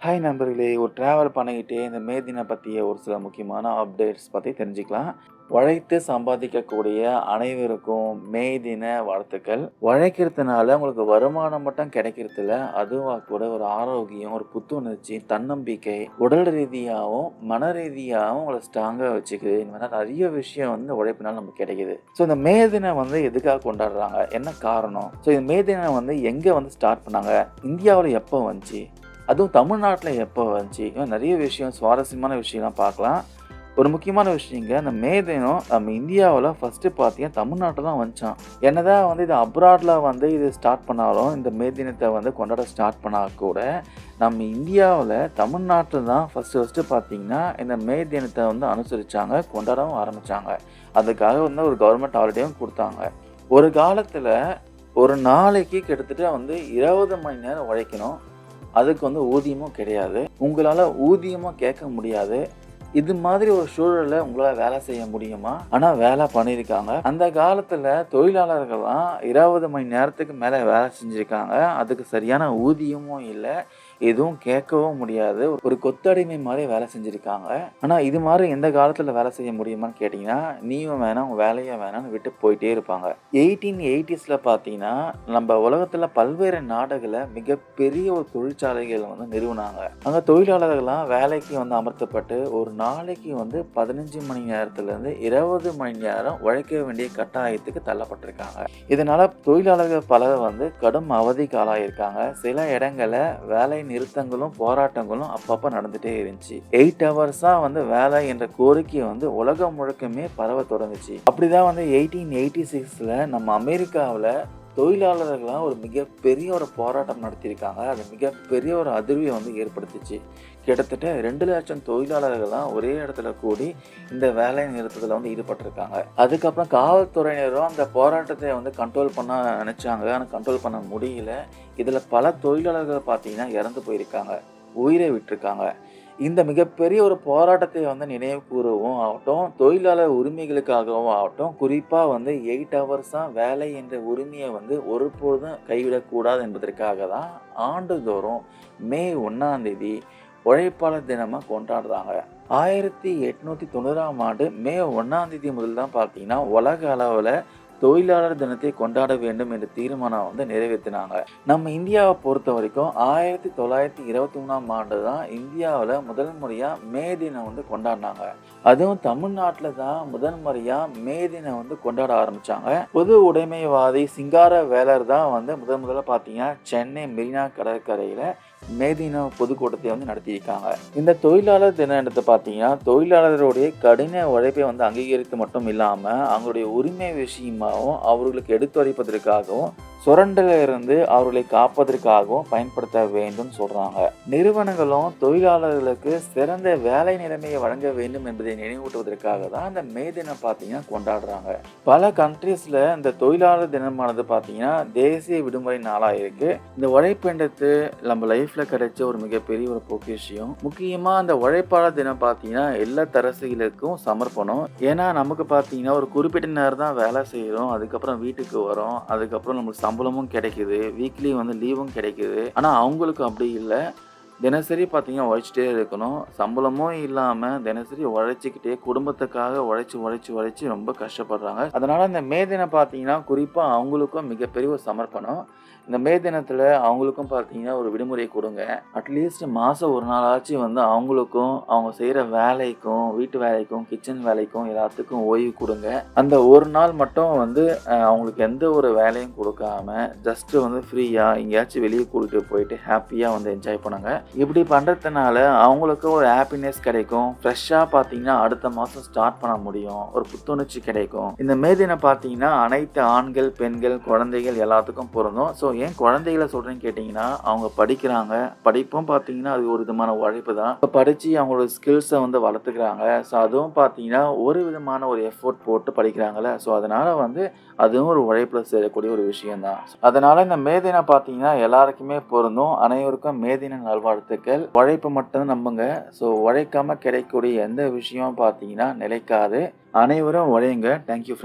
Hi நண்பர்களே! ஒரு travel பண்ணிக்கிட்டே இந்த மே தினம் பற்றிய ஒரு சில முக்கியமான அப்டேட்ஸ் பற்றி தெரிஞ்சுக்கலாம். உழைத்து சம்பாதிக்கக்கூடிய அனைவருக்கும் மே தின வாழ்த்துக்கள். உழைக்கிறதுனால உங்களுக்கு வருமானம் மட்டும் கிடைக்கிறதில்ல, அதுவா கூட ஒரு ஆரோக்கியம், ஒரு புத்துணர்ச்சி, தன்னம்பிக்கை, உடல் ரீதியாகவும் மன ரீதியாகவும் உங்களை ஸ்ட்ராங்காக வச்சுக்குது. இந்த மாதிரி நிறைய விஷயம் வந்து உழைப்பினால் நமக்கு கிடைக்குது. ஸோ இந்த மே தினம் வந்து எதுக்காக கொண்டாடுறாங்க? என்ன காரணம்? ஸோ இந்த மே தினம் வந்து எங்கே வந்து ஸ்டார்ட் பண்ணாங்க? இந்தியாவில் எப்போ வந்துச்சு? அதுவும் தமிழ்நாட்டில் எப்போ வந்துச்சு? இன்னும் விஷயம் சுவாரஸ்யமான விஷயம்லாம் பார்க்கலாம். ஒரு முக்கியமான விஷயங்க, இந்த மே தினம் நம்ம இந்தியாவில் ஃபஸ்ட்டு பார்த்தீங்கன்னா தமிழ்நாட்டில் தான் வந்துச்சான் என்னதான் வந்து இது அப்ராடில் வந்து இது ஸ்டார்ட் பண்ணாலும், இந்த மே தினத்தை வந்து கொண்டாட ஸ்டார்ட் பண்ணால் கூட, நம்ம இந்தியாவில் தமிழ்நாட்டில் தான் ஃபஸ்ட்டு ஃபஸ்ட்டு பார்த்தீங்கன்னா, இந்த மே தினத்தை வந்து அனுசரிச்சாங்க, கொண்டாடவும் ஆரம்பித்தாங்க அதுக்காக வந்து ஒரு கவர்மெண்ட் ஹாலிடேவும் கொடுத்தாங்க ஒரு காலத்தில் ஒரு நாளைக்கு கிட்டத்தட்ட வந்து 20 மணி நேரம் உழைக்கணும். அதுக்கு வந்து ஊதியமும் கிடையாது. உங்களால் ஊதியமும் கேட்க முடியாது. இது மாதிரி ஒரு சூழலில் உங்களால் வேலை செய்ய முடியுமா? ஆனால் வேலை பண்ணியிருக்காங்க. அந்த காலத்தில் தொழிலாளர்கள்லாம் 20 மணி நேரத்துக்கு மேலே வேலை செஞ்சுருக்காங்க அதுக்கு சரியான ஊதியமும் இல்லை எதுவும் கேட்கவும் முடியாது. ஒரு கொத்தடிமை மாதிரி வேலை செஞ்சுருக்காங்க ஆனால் இது மாதிரி எந்த காலத்தில் வேலை செய்ய முடியுமான்னு கேட்டிங்கன்னா நீயும் வேணாம், உங்கள் வேலையை வேணாம்னு விட்டு போயிட்டே இருப்பாங்க. 1880ஸ்ல பார்த்தீங்கன்னா, நம்ம உலகத்தில் பல்வேறு நாடுகளை மிகப்பெரிய ஒரு தொழிற்சாலைகள் வந்து நிறுவினாங்க அங்கே தொழிலாளர்கள்லாம் வேலைக்கு வந்து அமர்த்தப்பட்டு, ஒரு நாளைக்கு வந்து 15 மணி நேரத்துலேருந்து இருபது மணி நேரம் உழைக்க வேண்டிய கட்டாயத்துக்கு தள்ளப்பட்டிருக்காங்க. இதனால் தொழிலாளர்கள் பலர் வந்து கடும் அவதிக்கு ஆளாகிருக்காங்க சில இடங்களில் வேலை நிறுத்தங்களும், போராட்டங்களும் அப்பப்போ நடந்துகிட்டே இருந்துச்சு. எயிட் ஹவர்ஸாக வந்து வேலை என்ற கோரிக்கை வந்து உலகம் முழுக்கமே பரவ தொடங்குச்சு. அப்படிதான் வந்து 1886ல நம்ம அமெரிக்காவில் தொழிலாளர்கள்லாம் ஒரு மிகப்பெரிய ஒரு போராட்டம் நடத்தியிருக்காங்க. அது மிகப்பெரிய ஒரு அதிர்வியை வந்து ஏற்படுத்துச்சு. கிட்டத்தட்ட 2,00,000 தொழிலாளர்கள்லாம் ஒரே இடத்துல கூடி இந்த வேலை நிறுத்தத்தில் வந்து ஈடுபட்டிருக்காங்க. அதுக்கப்புறம் காவல்துறையினரும் அந்த போராட்டத்தை வந்து கண்ட்ரோல் பண்ண நினச்சாங்க ஆனால் கண்ட்ரோல் பண்ண முடியல. இதில் பல தொழிலாளர்கள் பார்த்தீங்கன்னா இறந்து போயிருக்காங்க. உயிரை விட்டிருக்காங்க. இந்த மிகப்பெரிய ஒரு போராட்டத்தை வந்து நினைவு கூறவும் ஆகட்டும், தொழிலாளர் உரிமைகளுக்காகவும் ஆகட்டும், குறிப்பாக வந்து எயிட் ஹவர்ஸாக வேலை என்ற உரிமையை வந்து ஒருபொழுதும் கைவிடக்கூடாது என்பதற்காக தான் ஆண்டுதோறும் மே 1ஆம் தேதி உழைப்பாளர் தினமாக கொண்டாடுறாங்க. 1890ஆம் ஆண்டு மே 1ஆம் தேதி முதல் தான் பார்த்தீங்கன்னா, உலக அளவில் தொழிலாளர் தினத்தை கொண்டாட வேண்டும் என்ற தீர்மானம் வந்து நிறைவேற்றினாங்க நம்ம இந்தியாவை பொறுத்த வரைக்கும் ஆயிரத்தி தொள்ளாயிரத்தி இருபத்தி மூணாம் ஆண்டு தான் இந்தியாவில் முதல் முறையாக மே தினம் வந்து கொண்டாடினாங்க அதுவும் தமிழ்நாட்டில் தான் முதல் முறையாக மே தினம் வந்து கொண்டாட ஆரம்பிச்சாங்க. பொது உடைமைவாதி சிங்கார வேலர் தான் வந்து முதல் முதல்ல பார்த்தீங்கன்னா, சென்னை மெரினா கடற்கரையில் மே தின பொதுக்கூட்டத்தை வந்து நடத்தியிருக்காங்க. இந்த தொழிலாளர் தின எடுத்து பார்த்தீங்கன்னா, தொழிலாளருடைய கடின உழைப்பை வந்து அங்கீகரித்து மட்டும் இல்லாமல் அவங்களுடைய உரிமை விஷயமாகவும் அவர்களுக்கு எடுத்துரைப்பதற்காகவும், சுரண்டலிருந்து அவர்களை காப்பதற்காகவும் பயன்படுத்த வேண்டும் சொல்றாங்க. நிறுவனங்களும் தொழிலாளர்களுக்கு சிறந்த வேலை நிலைமையை வழங்க வேண்டும் என்பதை நினைவூட்டுவதற்காக தான் இந்த மே தினம் பார்த்தீங்கன்னா கொண்டாடுறாங்க. பல கண்ட்ரீஸ்ல இந்த தொழிலாளர் தினமானது பார்த்தீங்கன்னா, தேசிய விடுமுறை நாளாக இருக்கு. இந்த உழைப்பெண்டத்து நம்ம லைஃப்ல கிடைச்ச ஒரு மிகப்பெரிய ஒரு பொக்கிஷியம் முக்கியமா அந்த உழைப்பாளர் தினம் பார்த்தீங்கன்னா, இல்லத்தரசிகளுக்கும் சமர்ப்பணம். ஏன்னா நமக்கு பார்த்தீங்கன்னா, ஒரு குறிப்பிட்ட நேரம் தான் வேலை செய்கிறோம் அதுக்கப்புறம் வீட்டுக்கு வரோம். அதுக்கப்புறம் நம்மளுக்கு சம்பளமும் கிடைக்குது. வீக்லி வந்து லீவும் கிடைக்குது. ஆனால் அவங்களுக்கு அப்படி இல்லை தினசரி பார்த்தீங்கன்னா உழைச்சிட்டே இருக்கணும். சம்பளமும் இல்லாமல் தினசரி உழைச்சிக்கிட்டே குடும்பத்துக்காக உழைச்சி உழைச்சி உழைச்சி ரொம்ப கஷ்டப்படுறாங்க. அதனால் இந்த மே தினம் பார்த்தீங்கன்னா, குறிப்பாக அவங்களுக்கும் மிகப்பெரிய ஒரு சமர்ப்பணம். இந்த மே தினத்தில் அவங்களுக்கும் பார்த்தீங்கன்னா, ஒரு விடுமுறை கொடுங்க அட்லீஸ்ட் மாதம் ஒரு நாளாச்சும் வந்து அவங்களுக்கும், அவங்க செய்கிற வேலைக்கும், வீட்டு வேலைக்கும், கிச்சன் வேலைக்கும் எல்லாத்துக்கும் ஓய்வு கொடுங்க அந்த ஒரு நாள் மட்டும் வந்து அவங்களுக்கு எந்த ஒரு வேலையும் கொடுக்காம ஜஸ்ட் வந்து ஃப்ரீயாக எங்கேயாச்சும் வெளியே கூட்டிட்டு போயிட்டு ஹாப்பியாக வந்து என்ஜாய் பண்ணுங்க. இப்படி பண்ணுறதுனால அவங்களுக்கு ஒரு ஹாப்பினஸ் கிடைக்கும். ஃப்ரெஷ்ஷாக பார்த்தீங்கன்னா, அடுத்த மாதம் ஸ்டார்ட் பண்ண முடியும். ஒரு புத்துணர்ச்சி கிடைக்கும். இந்த மே தினம் பார்த்தீங்கன்னா, அனைத்து ஆண்கள், பெண்கள், குழந்தைகள் எல்லாத்துக்கும் பொருந்தும். ஸோ ஏன் குழந்தைகளை சொல்கிறேன்னு கேட்டிங்கன்னா அவங்க படிக்கிறாங்க. படிப்பும் பார்த்தீங்கன்னா, அது ஒரு விதமான உழைப்பு தான். இப்போ படித்து அவங்களோட ஸ்கில்ஸை வந்து வளர்த்துக்கிறாங்க. ஸோ அதுவும் பார்த்தீங்கன்னா, ஒரு விதமான ஒரு எஃபோர்ட் போட்டு படிக்கிறாங்கல்ல. ஸோ அதனால் வந்து அதுவும் ஒரு உழைப்பில் சேரக்கூடிய ஒரு விஷயம் தான். அதனால் இந்த மே பார்த்தீங்கன்னா, எல்லாருக்குமே பொருந்தும். அனைவருக்கும் மேதின நல்வாழ்த்துக்கள். உழைப்பு மட்டும் நம்புங்க. ஸோ உழைக்காம கிடைக்கக்கூடிய எந்த விஷயமும் பார்த்தீங்கன்னா நிலைக்காது. அனைவரும் உழையுங்க. Thank you